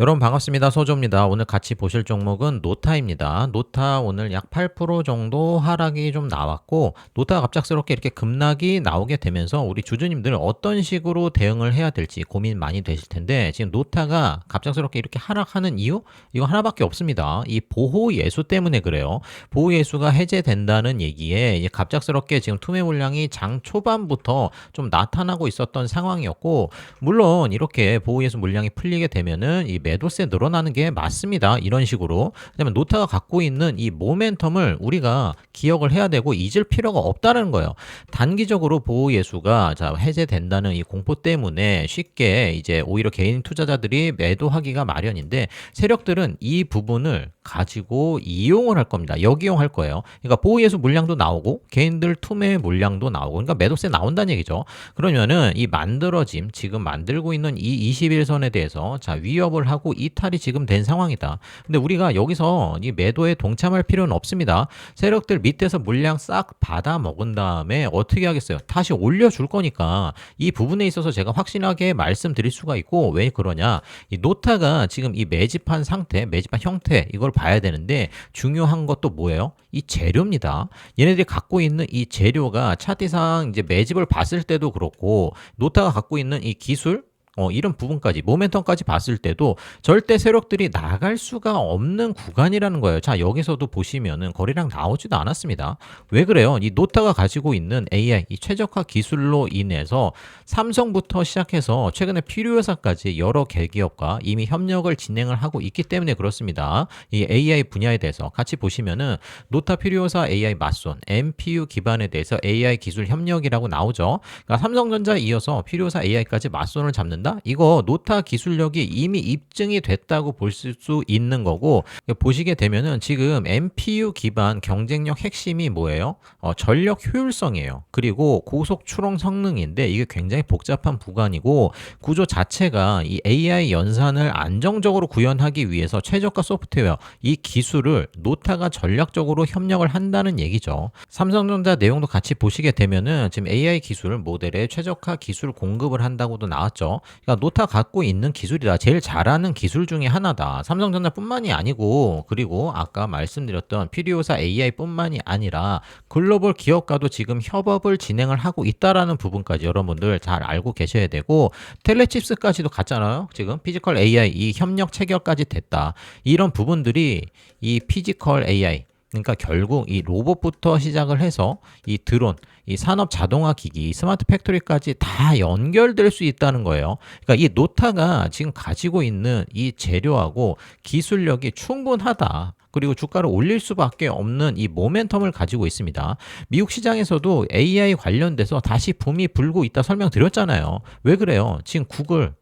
여러분 반갑습니다. 소조입니다. 오늘 같이 보실 종목은 노타입니다. 노타 오늘 약 8% 정도 하락이 좀 나왔고 노타가 갑작스럽게 이렇게 급락이 나오게 되면서 우리 주주님들 어떤 식으로 대응을 해야 될지 고민 많이 되실 텐데 지금 노타가 갑작스럽게 이렇게 하락하는 이유 이거 하나밖에 없습니다. 이 보호 예수 때문에 그래요. 보호 예수가 해제된다는 얘기에 갑작스럽게 지금 투매 물량이 장 초반부터 좀 나타나고 있었던 상황이었고 물론 이렇게 보호 예수 물량이 풀리게 되면은 이 매도세 늘어나는 게 맞습니다. 이런 식으로. 왜냐면 노타가 갖고 있는 이 모멘텀을 우리가 기억을 해야 되고 잊을 필요가 없다는 거예요. 단기적으로 보호 예수가 자 해제된다는 이 공포 때문에 쉽게 이제 오히려 개인 투자자들이 매도하기가 마련인데 세력들은 이 부분을 가지고 이용을 할 겁니다. 역이용할 거예요. 그러니까 보호 예수 물량도 나오고 개인들 투매 물량도 나오고 그러니까 매도세 나온다는 얘기죠. 그러면은 이 만들어짐 지금 만들고 있는 이 21선에 대해서 자 위협을 하고 이탈이 지금 된 상황이다. 근데 우리가 여기서 이 매도에 동참할 필요는 없습니다. 세력들 밑에서 물량 싹 받아 먹은 다음에 어떻게 하겠어요? 다시 올려줄 거니까 이 부분에 있어서 제가 확신하게 말씀드릴 수가 있고 왜 그러냐? 이 노타가 지금 이 매집한 상태, 매집한 형태 이걸 봐야 되는데 중요한 것도 뭐예요? 이 재료입니다. 얘네들이 갖고 있는 이 재료가 차트상 이제 매집을 봤을 때도 그렇고 노타가 갖고 있는 이 기술 어, 이런 부분까지 모멘텀까지 봤을 때도 절대 세력들이 나갈 수가 없는 구간이라는 거예요. 자 여기서도 보시면은 거리랑 나오지도 않았습니다. 왜 그래요? 이 노타가 가지고 있는 AI 이 최적화 기술로 인해서 삼성부터 시작해서 최근에 필요회사까지 여러 개기업과 이미 협력을 진행을 하고 있기 때문에 그렇습니다. 이 AI 분야에 대해서 같이 보시면은 노타 필요회사 AI 맞손 MPU 기반에 대해서 AI 기술 협력이라고 나오죠. 그러니까 삼성전자 이어서 필요회사 AI까지 맞손을 잡는다. 이거 노타 기술력이 이미 입증이 됐다고 볼 수 있는 거고 보시게 되면은 지금 MPU 기반 경쟁력 핵심이 뭐예요? 어, 전력 효율성이에요. 그리고 고속 추론 성능인데 이게 굉장히 복잡한 구간이고 구조 자체가 이 AI 연산을 안정적으로 구현하기 위해서 최저가 소프트웨어 이 기술을 노타가 전략적으로 협력을 한다는 얘기죠. 삼성전자 내용도 같이 보시게 되면은 지금 AI 기술 모델에 최적화 기술 공급을 한다고도 나왔죠. 그러니까 노타 갖고 있는 기술이다. 제일 잘하는 기술 중에 하나다. 삼성전자뿐만이 아니고 그리고 아까 말씀드렸던 피리오사 AI뿐만이 아니라 글로벌 기업과도 지금 협업을 진행을 하고 있다라는 부분까지 여러분들 잘 알고 계셔야 되고 텔레칩스까지도 갔잖아요. 지금 피지컬 AI 이 협력 체결까지 됐다. 이런 부분들이 이 피지컬 AI 그러니까 결국 이 로봇부터 시작을 해서 이 드론, 이 산업 자동화 기기, 스마트 팩토리까지 다 연결될 수 있다는 거예요. 그러니까 이 노타가 지금 가지고 있는 이 재료하고 기술력이 충분하다. 그리고 주가를 올릴 수밖에 없는 이 모멘텀을 가지고 있습니다. 미국 시장에서도 AI 관련돼서 다시 붐이 불고 있다 설명드렸잖아요. 왜 그래요? 지금 구글,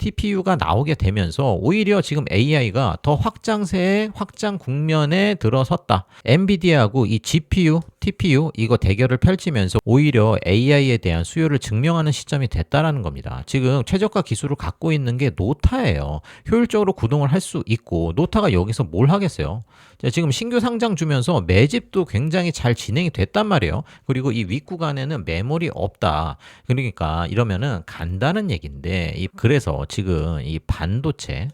TPU가 나오게 되면서 오히려 지금 AI가 더 확장세의 확장 국면에 들어섰다. 엔비디아하고 이 GPU, TPU 이거 대결을 펼치면서 오히려 AI에 대한 수요를 증명하는 시점이 됐다라는 겁니다. 지금 최저가 기술을 갖고 있는 게 노타예요. 효율적으로 구동을 할 수 있고 노타가 여기서 뭘 하겠어요? 지금 신규 상장 주면서 매집도 굉장히 잘 진행이 됐단 말이에요. 그리고 이 윗구간에는 메모리 없다. 그러니까 이러면은 간다는 얘기인데 이 그래서 지금 이 반도체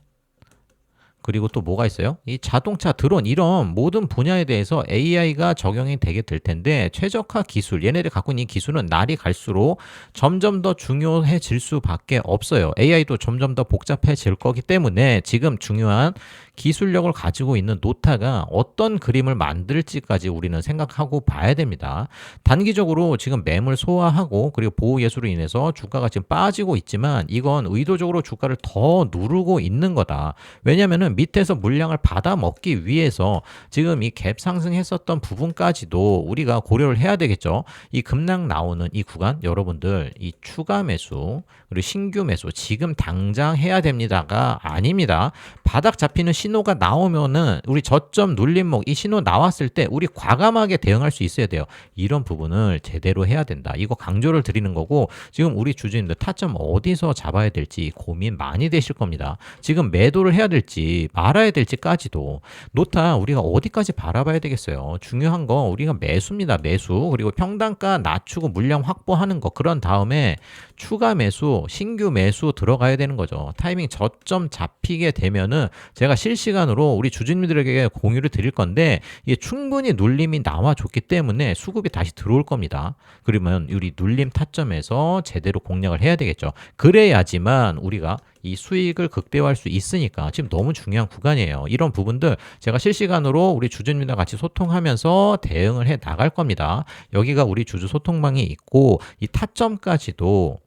그리고 또 뭐가 있어요? 이 자동차, 드론 이런 모든 분야에 대해서 AI가 적용이 되게 될 텐데 최적화 기술, 얘네들이 갖고 있는 이 기술은 날이 갈수록 점점 더 중요해질 수밖에 없어요. AI도 점점 더 복잡해질 거기 때문에 지금 중요한 기술력을 가지고 있는 노타가 어떤 그림을 만들지까지 우리는 생각하고 봐야 됩니다. 단기적으로 지금 매물 소화하고 그리고 보호 예수로 인해서 주가가 지금 빠지고 있지만 이건 의도적으로 주가를 더 누르고 있는 거다. 왜냐면은 밑에서 물량을 받아 먹기 위해서 지금 이 갭 상승했었던 부분까지도 우리가 고려를 해야 되겠죠. 이 급락 나오는 이 구간 여러분들 이 추가 매수 그리고 신규 매수 지금 당장 해야 됩니다가 아닙니다. 바닥 잡히는 신호가 나오면은 우리 저점 눌림목 이 신호 나왔을 때 우리 과감하게 대응할 수 있어야 돼요. 이런 부분을 제대로 해야 된다. 이거 강조를 드리는 거고 지금 우리 주주님들 타점 어디서 잡아야 될지 고민 많이 되실 겁니다. 지금 매도를 해야 될지 말아야 될지까지도 노타 우리가 어디까지 바라봐야 되겠어요. 중요한 거 우리가 매수입니다. 매수 그리고 평단가 낮추고 물량 확보하는 거 그런 다음에 추가 매수, 신규 매수 들어가야 되는 거죠. 타이밍 저점 잡히게 되면 은 제가 실시간으로 우리 주주님들에게 공유를 드릴 건데 이게 충분히 눌림이 나와줬기 때문에 수급이 다시 들어올 겁니다. 그러면 우리 눌림 타점에서 제대로 공략을 해야 되겠죠. 그래야지만 우리가 이 수익을 극대화할 수 있으니까 지금 너무 중요한 구간이에요. 이런 부분들 제가 실시간으로 우리 주주님과 같이 소통하면서 대응을 해 나갈 겁니다. 여기가 우리 주주 소통방이 있고 이 타점까지도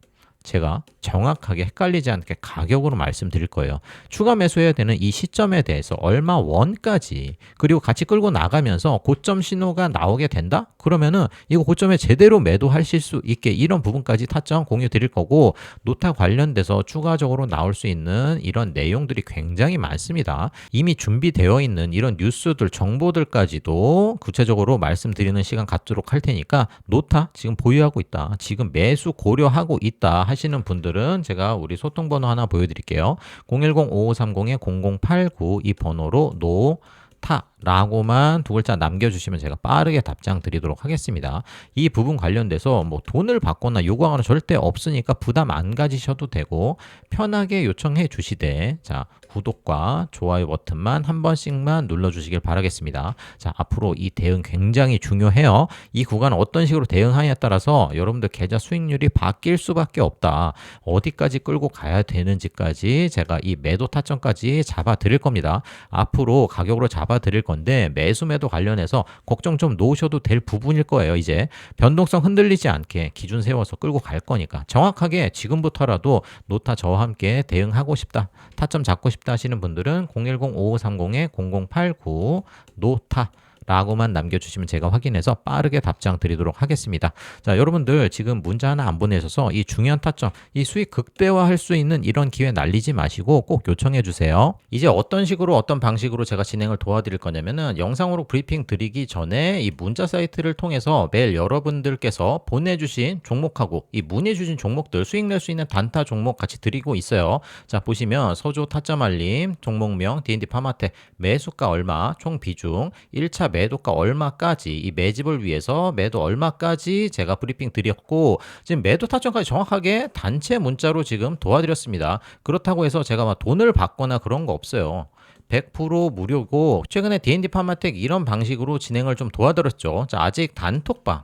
제가 정확하게 헷갈리지 않게 가격으로 말씀드릴 거예요. 추가 매수해야 되는 이 시점에 대해서 얼마 원까지 그리고 같이 끌고 나가면서 고점 신호가 나오게 된다? 그러면은 이거 고점에 제대로 매도하실 수 있게 이런 부분까지 타점 공유 드릴 거고 노타 관련돼서 추가적으로 나올 수 있는 이런 내용들이 굉장히 많습니다. 이미 준비되어 있는 이런 뉴스들 정보들까지도 구체적으로 말씀드리는 시간 갖도록 할 테니까 노타 지금 보유하고 있다. 지금 매수 고려하고 있다 하시 는 분들은 제가 우리 소통 번호 하나 보여드릴게요. 010-5530-0089 이 번호로 노타 라고만 두 글자 남겨주시면 제가 빠르게 답장 드리도록 하겠습니다. 이 부분 관련돼서 뭐 돈을 받거나 요구하거나 절대 없으니까 부담 안 가지셔도 되고 편하게 요청해 주시되 자 구독과 좋아요 버튼만 한 번씩만 눌러주시길 바라겠습니다. 자 앞으로 이 대응 굉장히 중요해요. 이 구간 어떤 식으로 대응하냐에 따라서 여러분들 계좌 수익률이 바뀔 수밖에 없다. 어디까지 끌고 가야 되는지까지 제가 이 매도 타점까지 잡아 드릴 겁니다. 앞으로 가격으로 잡아 드릴 건데 매수 매도 관련해서 걱정 좀 놓으셔도 될 부분일 거예요. 이제 변동성 흔들리지 않게 기준 세워서 끌고 갈 거니까 정확하게 지금부터라도 노타 저와 함께 대응하고 싶다. 타점 잡고 싶다 하시는 분들은 010-5530-0089 노타 라고만 남겨주시면 제가 확인해서 빠르게 답장 드리도록 하겠습니다. 자, 여러분들 지금 문자 하나 안 보내셔서 이 중요한 타점, 이 수익 극대화할 수 있는 이런 기회 날리지 마시고 꼭 요청해 주세요. 이제 어떤 식으로 어떤 방식으로 제가 진행을 도와드릴 거냐면은 영상으로 브리핑 드리기 전에 이 문자 사이트를 통해서 매일 여러분들께서 보내주신 종목하고 이 문의 주신 종목들 수익 낼 수 있는 단타 종목 같이 드리고 있어요. 자, 보시면 서조 타점 알림, 종목명, D&D 파마텍, 매수가 얼마, 총 비중, 1차 매 도가 얼마까지 이 매집을 위해서 매도 얼마까지 제가 브리핑 드렸고 지금 매도 타점까지 정확하게 단체 문자로 지금 도와드렸습니다. 그렇다고 해서 제가 막 돈을 받거나 그런 거 없어요. 100% 무료고 최근에 D&D 파마텍 이런 방식으로 진행을 좀 도와드렸죠. 자, 아직 단톡방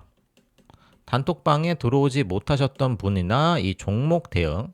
단톡방에 들어오지 못하셨던 분이나 이 종목 대응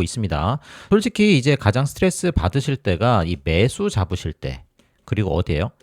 있습니다. 솔직히 이제 가장 스트레스 받으실 때가 이 매수 잡으실 때 그리고 어디에요?